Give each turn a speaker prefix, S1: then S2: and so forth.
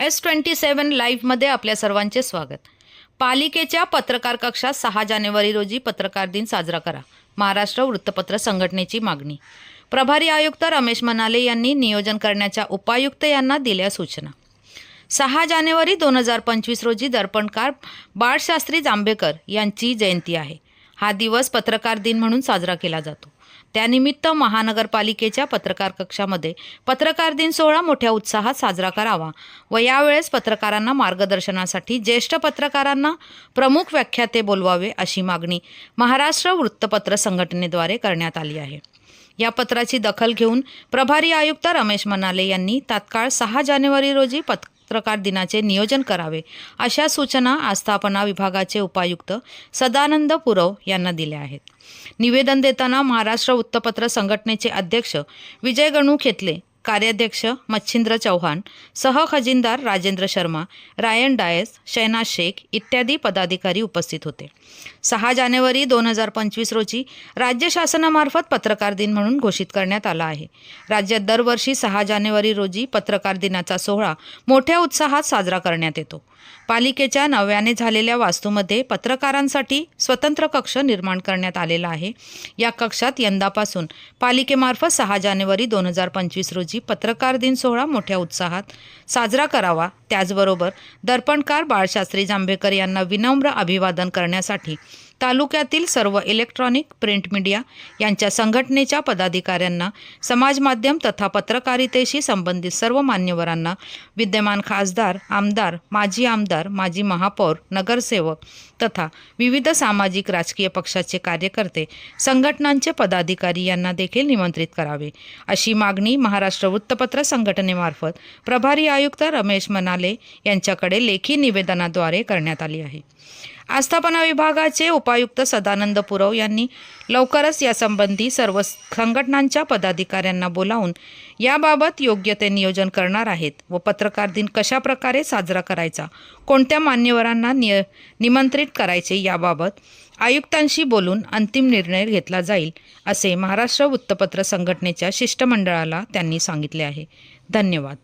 S1: S twenty सेवन लाईव्हमध्ये आपल्या सर्वांचे स्वागत. पालिकेच्या पत्रकार कक्षात सहा जानेवारी रोजी पत्रकार दिन साजरा करा. महाराष्ट्र वृत्तपत्र संघटनेची मागणी. प्रभारी आयुक्त रमेश मनाले यांनी नियोजन करण्याच्या उपायुक्त यांना दिल्या सूचना. सहा जानेवारी दोन हजार पंचवीस रोजी दर्पणकार बाळशास्त्री जांभेकर यांची जयंती आहे. हा दिवस पत्रकार दिन म्हणून साजरा केला जातो. त्यानिमित्त महानगरपालिकेच्या पत्रकार कक्षामध्ये पत्रकार दिन सोहळा मोठ्या उत्साहात साजरा करावा व यावेळेस पत्रकारांना मार्गदर्शनासाठी ज्येष्ठ पत्रकारांना प्रमुख व्याख्याते बोलवावे अशी मागणी महाराष्ट्र वृत्तपत्र संघटनेद्वारे करण्यात आली आहे. या पत्राची दखल घेऊन प्रभारी आयुक्त रमेश मनाले यांनी तात्काळ सहा जानेवारी रोजी पत्रकार दिनाचे नियोजन करावे अशा सूचना आस्थापना विभागाचे उपायुक्त सदानंद पुरव यांना दिल्या आहेत. निवेदन देताना महाराष्ट्र वृत्तपत्र संघटनेचे अध्यक्ष विजय गणू खेतले कार्याध्यक्ष मच्छिंद्र चव्हाण सह खजिनदार राजेंद्र शर्मा रायन डायस शैना शेख इत्यादी पदाधिकारी उपस्थित होते. सहा जानेवारी दोन हजार पंचवीस रोजी राज्य शासनामार्फत पत्रकार दिन म्हणून घोषित करण्यात आला आहे. राज्यात दरवर्षी सहा जानेवारी रोजी पत्रकार दिनाचा सोहळा मोठ्या उत्साहात साजरा करण्यात येतो. पालिकेच्या नव्याने झालेल्या वास्तूमध्ये पत्रकारांसाठी स्वतंत्र कक्ष निर्माण करण्यात आलेला आहे. या कक्षात यंदापासून पालिकेमार्फत सहा जानेवारी दोन हजार पंचवीस रोजी पत्रकार दिन सोहळा मोठ्या उत्साहात साजरा करावा. त्याचबरोबर दर्पणकार बाळशास्त्री जांभेकर यांना विनम्र अभिवादन करण्यासाठी तालुक्यातील सर्व इलेक्ट्रॉनिक प्रिंट मीडिया यांच्या संघटनेच्या पदाधिकाऱ्यांना समाज माध्यम तथा पत्रकारितेशी संबंधित सर्व मान्यवरांना विद्यमान खासदार आमदार माजी आमदार माजी महापौर नगरसेवक तथा विविध सामाजिक राजकीय पक्षाचे कार्यकर्ते संघटनांचे पदाधिकारी यांना देखील निमंत्रित करावे. अशी मागणी महाराष्ट्र वृत्तपत्र संघटनेमार्फत प्रभारी आयुक्त रमेश मनाले यांच्याकडे लेखी निवेदनाद्वारे करण्यात आली आहे. आस्थापना विभागाचे उपायुक्त सदानंद पुरव यांनी लवकरच यासंबंधी सर्व संघटनांच्या पदाधिकाऱ्यांना बोलावून याबाबत योग्य ते नियोजन करणार आहेत व पत्रकार दिन कशा प्रकारे साजरा करायचा कोणत्या मान्यवरांना निय निमंत्रित करायचे याबाबत आयुक्तांशी बोलून अंतिम निर्णय घेतला जाईल असे महाराष्ट्र वृत्तपत्र संघटनेच्या शिष्टमंडळाला त्यांनी सांगितले आहे. धन्यवाद.